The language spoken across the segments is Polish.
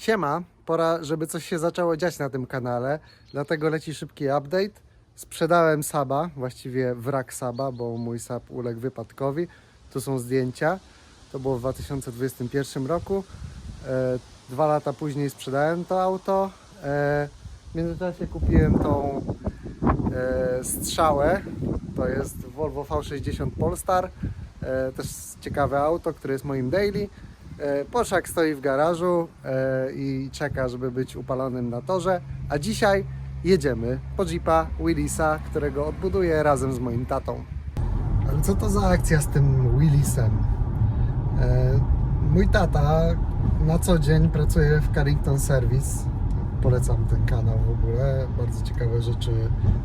Siema, pora, żeby coś się zaczęło dziać na tym kanale, dlatego leci szybki update. Sprzedałem Saba, właściwie wrak Saba, bo mój Sab uległ wypadkowi. Tu są zdjęcia. To było w 2021 roku. E, dwa lata później sprzedałem to auto. E, w międzyczasie kupiłem tą e, strzałę. To jest Volvo V60 Polestar. E, też ciekawe auto, które jest moim daily. E, Porszak stoi w garażu e, i czeka, żeby być upalonym na torze. A dzisiaj jedziemy po Jeepa Willisa, którego odbuduję razem z moim tatą. Ale co to za akcja z tym Willisem? E, Mój tata na co dzień pracuje w Carrington Service. Polecam ten kanał w ogóle. Bardzo ciekawe rzeczy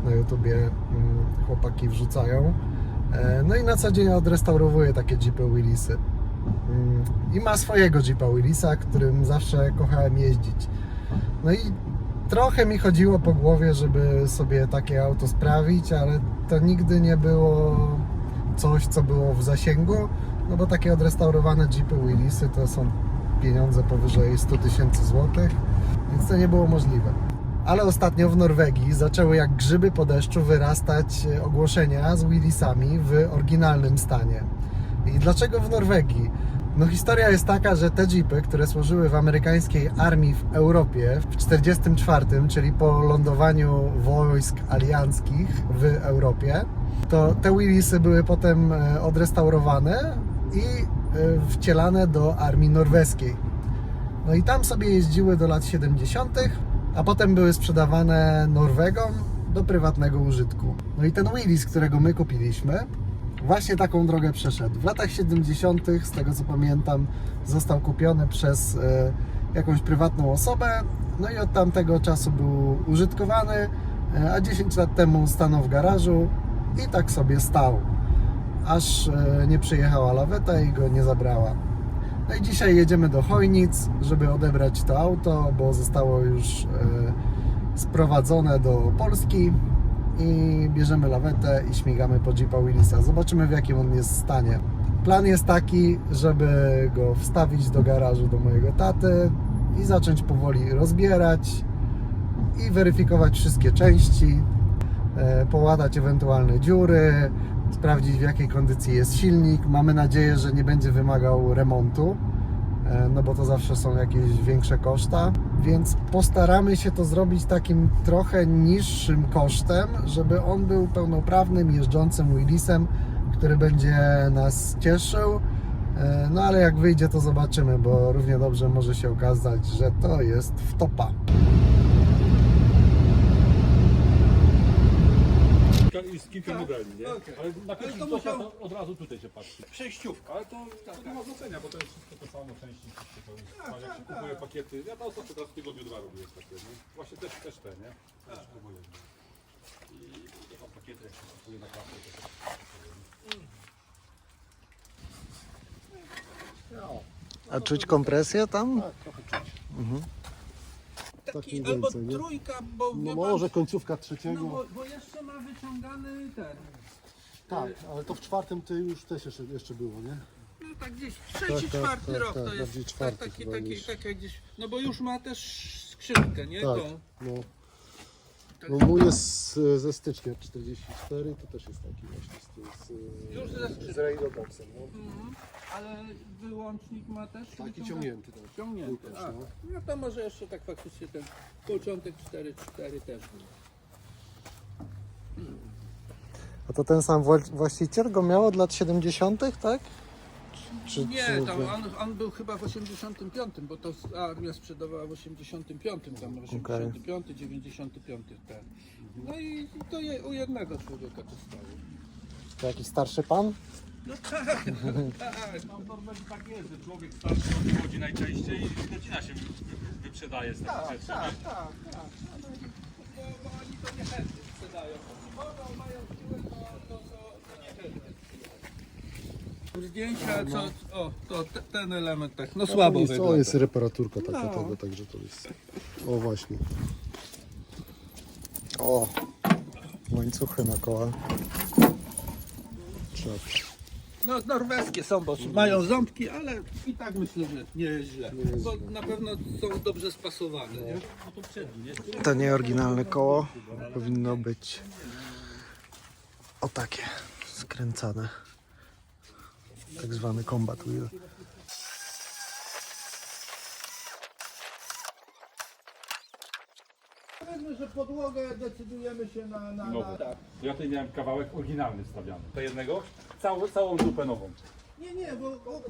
na YouTubie mm, chłopaki wrzucają. No i na co dzień odrestaurowuje takie Jeepy Willisy. I ma swojego Jeepa Willisa, którym zawsze kochałem jeździć. No i trochę mi chodziło po głowie, żeby sobie takie auto sprawić, ale to nigdy nie było coś, co było w zasięgu, no bo takie odrestaurowane Jeepy Willisy to są pieniądze powyżej 100 tysięcy złotych, więc to nie było możliwe. Ale ostatnio w Norwegii zaczęły jak grzyby po deszczu wyrastać ogłoszenia z Willisami w oryginalnym stanie. I dlaczego w Norwegii? No historia jest taka, że te jeepy, które służyły w amerykańskiej armii w Europie w 1944, czyli po lądowaniu wojsk alianckich w Europie, to te Willisy były potem e, odrestaurowane i e, wcielane do armii norweskiej. No i tam sobie jeździły do lat 70., a potem były sprzedawane Norwegom do prywatnego użytku. No i ten Willis, którego my kupiliśmy, właśnie taką drogę przeszedł. W latach 70., z tego co pamiętam, został kupiony przez e, jakąś prywatną osobę, no i od tamtego czasu był użytkowany, e, a 10 lat temu stanął w garażu i tak sobie stał, aż e, nie przyjechała laweta i go nie zabrała. No i dzisiaj jedziemy do Chojnic, żeby odebrać to auto, bo zostało już sprowadzone do Polski i bierzemy lawetę i śmigamy po Jeepa Willisa. Zobaczymy w jakim on jest stanie. Plan jest taki, żeby go wstawić do garażu do mojego taty i zacząć powoli rozbierać i weryfikować wszystkie części, e, poładać ewentualne dziury, sprawdzić w jakiej kondycji jest silnik. Mamy nadzieję, że nie będzie wymagał remontu, no bo to zawsze są jakieś większe koszta, więc postaramy się to zrobić takim trochę niższym kosztem, żeby on był pełnoprawnym, jeżdżącym Willisem, który będzie nas cieszył. E, No ale jak wyjdzie, to zobaczymy, bo równie dobrze może się okazać, że to jest wtopa. I z kilka modeli, nie? Ale na pierwszym to to musiał- to od razu tutaj się patrzy. Przejściówka. Ale to, to nie ma znaczenia, bo to jest wszystko to samo części. wszystko to jest- a Jak się kupuje pakiety, ja to ostatnio teraz w tygodniu dwa robię takie, nie? Właśnie też, też te, nie? Też próbuję. nie? I to są pakiety, jak się kupuje na klasę, to też A czuć kompresję tam? Taki mniej albo więcej, nie? trójka, bo wie No pan, może końcówka no trzeciego. bo, bo jeszcze ma wyciągany ten. Tak, ale to w czwartym ty już też jeszcze, jeszcze było, nie? No tak gdzieś trzeci, Tak, tak, czwarty tak, rok tak, to jest. bardziej czwarty tak, taki, chyba taki, niż- taki gdzieś. No bo już ma też skrzynkę, nie? Tak. Tą. No. No mój jest e, ze stycznia 44, to też jest taki właśnie z, tym- z, Już ze z, z Railboxem, no. Mhm. Ale wyłącznik ma też Taki ciągnięty, tak. Ciągnięty. Był A, też, no. no to może jeszcze tak faktycznie ten początek 4-4 też był. A to ten sam wła- właściciel go miał od lat 70., tak? Czy, Nie, czy- tam on, on był chyba w 85, bo to armia sprzedawała w 85, tam 85, 95 ten. No i to je, u jednego człowieka to stało. to jakiś starszy pan? No tak, tak. No Norwegii tak jest, że człowiek starszy odchodzi najczęściej i godzina się wy- wy- wyprzedaje z Tak, takich tak, rzeczy. tak, nie? tak. Ale, bo, bo oni to niechętnie sprzedają. Mogą, mają siłę, to, to, to, to niechętnie. Zdjęcia, co, o, to te, ten element tak, no słabo to jest, wygląda. to jest reparaturka taka No. tego, także to jest. O właśnie. O, łańcuchy na koła. Trzeba. No norweskie są, bo mają ząbki, ale i tak myślę, że nie jest źle. Bo na pewno są dobrze spasowane, nie? To nie oryginalne koło. Powinno być o takie skręcane. Tak zwany combat wheel. Powiedzmy, że podłogę decydujemy się na... na, No. na tak. Ja tutaj miałem kawałek oryginalny wstawiany. Do jednego, całą, całą dupę nową. Nie, nie, bo... O,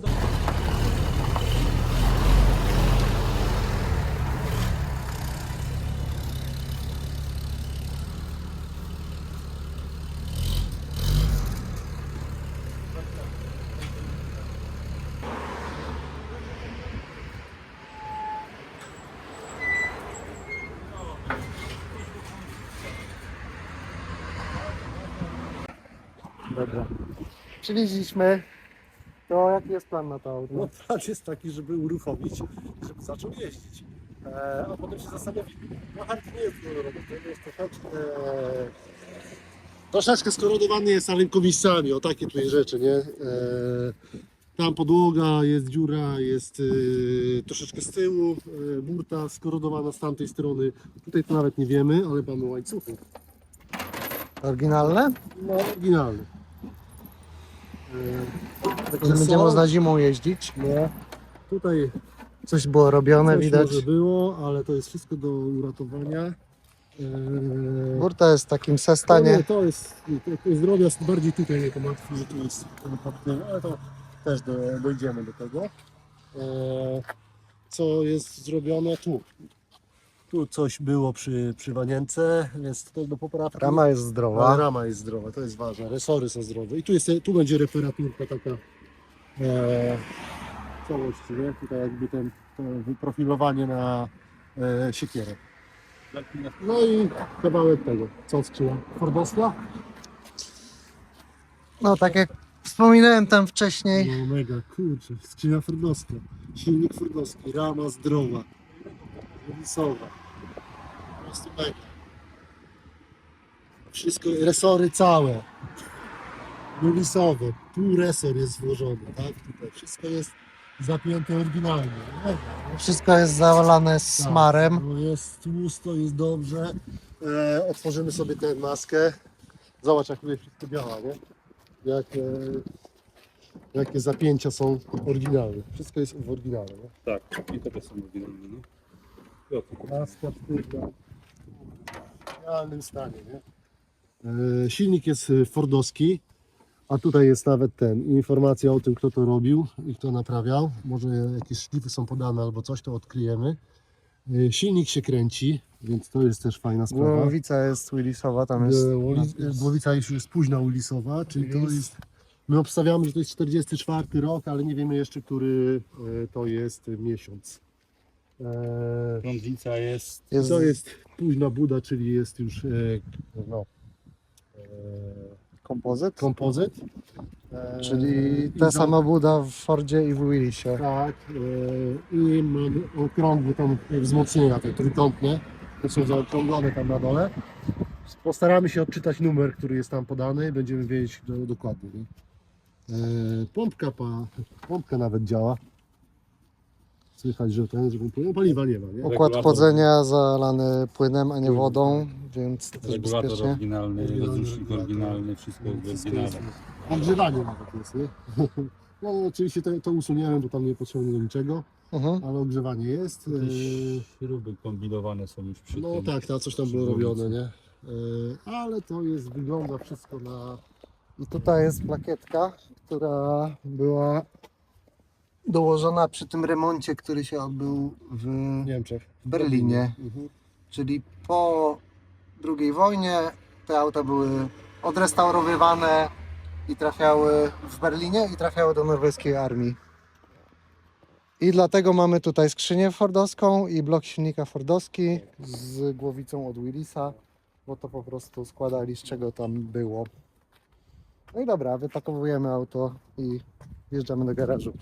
Dobra. Przywieźliśmy. To jaki jest plan na to auto? No plan jest taki, żeby uruchomić, żeby zaczął jeździć. E, a potem się zastanowić. No Hart nie jest kolorowy, to jest troszeczkę... Troszeczkę skorodowany jest rękowicami, o takie tutaj rzeczy, nie? E, tam podłoga, jest dziura, jest e, troszeczkę z tyłu, burta skorodowana z tamtej strony. Tutaj to nawet nie wiemy, ale mamy łańcuchy. Oryginalne? No, oryginalny. Także będzie można zimą jeździć. No, tutaj Coś było robione, Coś widać. może było, ale to jest wszystko do uratowania. Eee, Burta jest w takim to, sestanie. nie, to jest, to, to jest drobiazg, bardziej tutaj mnie to martwi, że tu jest ale to też do, dojdziemy do tego. Eee, co jest zrobione tu? Tu coś było przy, przy wanience, więc to do poprawki. Rama jest Ale zdrowa. rama jest zdrowa, to jest ważne. Resory są zdrowe. I tu, jest, tu będzie reparaturka taka e, całości, nie? Tutaj jakby ten, to wyprofilowanie na e, siekierę. No i kawałek tego. Co skrzyła? Fordowska? No tak jak wspominałem tam wcześniej. No mega, kurczę. Skrzynia Fordowska. Silnik Fordowski, rama zdrowa. Lisowa. Po prostu mega. Wszystko, resory całe. Lulisowe. Tu resor jest włożony, tak? Tutaj wszystko jest zapięte oryginalnie. Mega. no. Wszystko jest zalane smarem. Tak, no jest tłusto, jest dobrze. E, otworzymy sobie tę maskę. Zobacz, jak tutaj wszystko działa, nie? Jak, e, jakie zapięcia są oryginalne. Wszystko jest w oryginale, nie? Tak, i to też są oryginalne. No. Maska sztywna. W idealnym stanie, nie? E, silnik jest e, fordowski, a tutaj jest nawet ten, informacja o tym, kto to robił i kto naprawiał. Może jakieś szlify są podane albo coś, to odkryjemy. E, silnik się kręci, więc to jest też fajna sprawa. Głowica jest Willisowa, tam jest. Głowica już jest późna Ulisowa, czyli to jest. My obstawiamy, że to jest 44 rok, ale nie wiemy jeszcze, który to jest miesiąc. E, Prądnica jest jest To jest późna Buda, czyli jest już e, no, e, kompozyt, kompozyt. E, czyli ta sama buda w Fordzie i w Willisie. Tak. E, I mamy okrągłe tam wzmocnienia, te trójkątne. To są zaokrąglone tam na dole. Postaramy się odczytać numer, który jest tam podany. Będziemy wiedzieć do, dokładnie. Nie? E, pompka, pa, pompka nawet działa. Słychać, że ten, że pompuje. paliwa nie ma. Nie? Układ Regulator. chłodzenia zalany płynem, a nie wodą, więc też regulator bezpiecznie. oryginalny, rozrusznik regulator. oryginalny, wszystko jest Wszystko oryginalne. jest. Ogrzewanie nawet jest, nie? No oczywiście to, to usuniemy, bo tam nie potrzebujemy do niczego, Mhm. ale ogrzewanie jest. Jakieś śruby kombinowane są już przy No tym. tak, tak, coś tam było robione, nie? E, Ale to jest, wygląda wszystko na... I tutaj jest plakietka, która była dołożona przy tym remoncie, który się odbył w Niemczech. Berlinie. Mhm. Czyli po II wojnie te auta były odrestaurowywane i trafiały w Berlinie i trafiały do norweskiej armii. I dlatego mamy tutaj skrzynię fordowską i blok silnika fordowski z głowicą od Willisa, bo to po prostu składali z czego tam było. No i dobra, wypakowujemy auto i wjeżdżamy do garażu.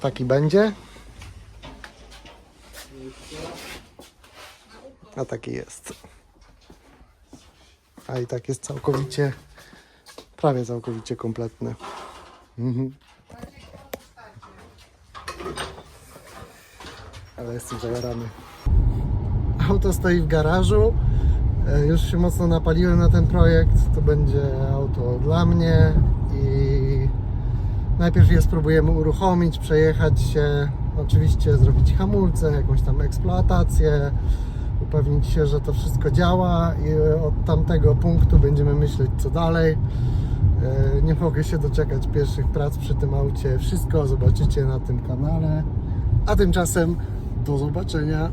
Taki będzie. A taki jest. A i tak jest całkowicie, prawie całkowicie kompletny. Mhm. Ale jestem zajarany. Auto stoi w garażu. E, Już się mocno napaliłem na ten projekt. To będzie auto dla mnie i najpierw je spróbujemy uruchomić, przejechać się, oczywiście zrobić hamulce, jakąś tam eksploatację, upewnić się, że to wszystko działa i od tamtego punktu będziemy myśleć co dalej. E, Nie mogę się doczekać pierwszych prac przy tym aucie. Wszystko zobaczycie na tym kanale. A tymczasem do zobaczenia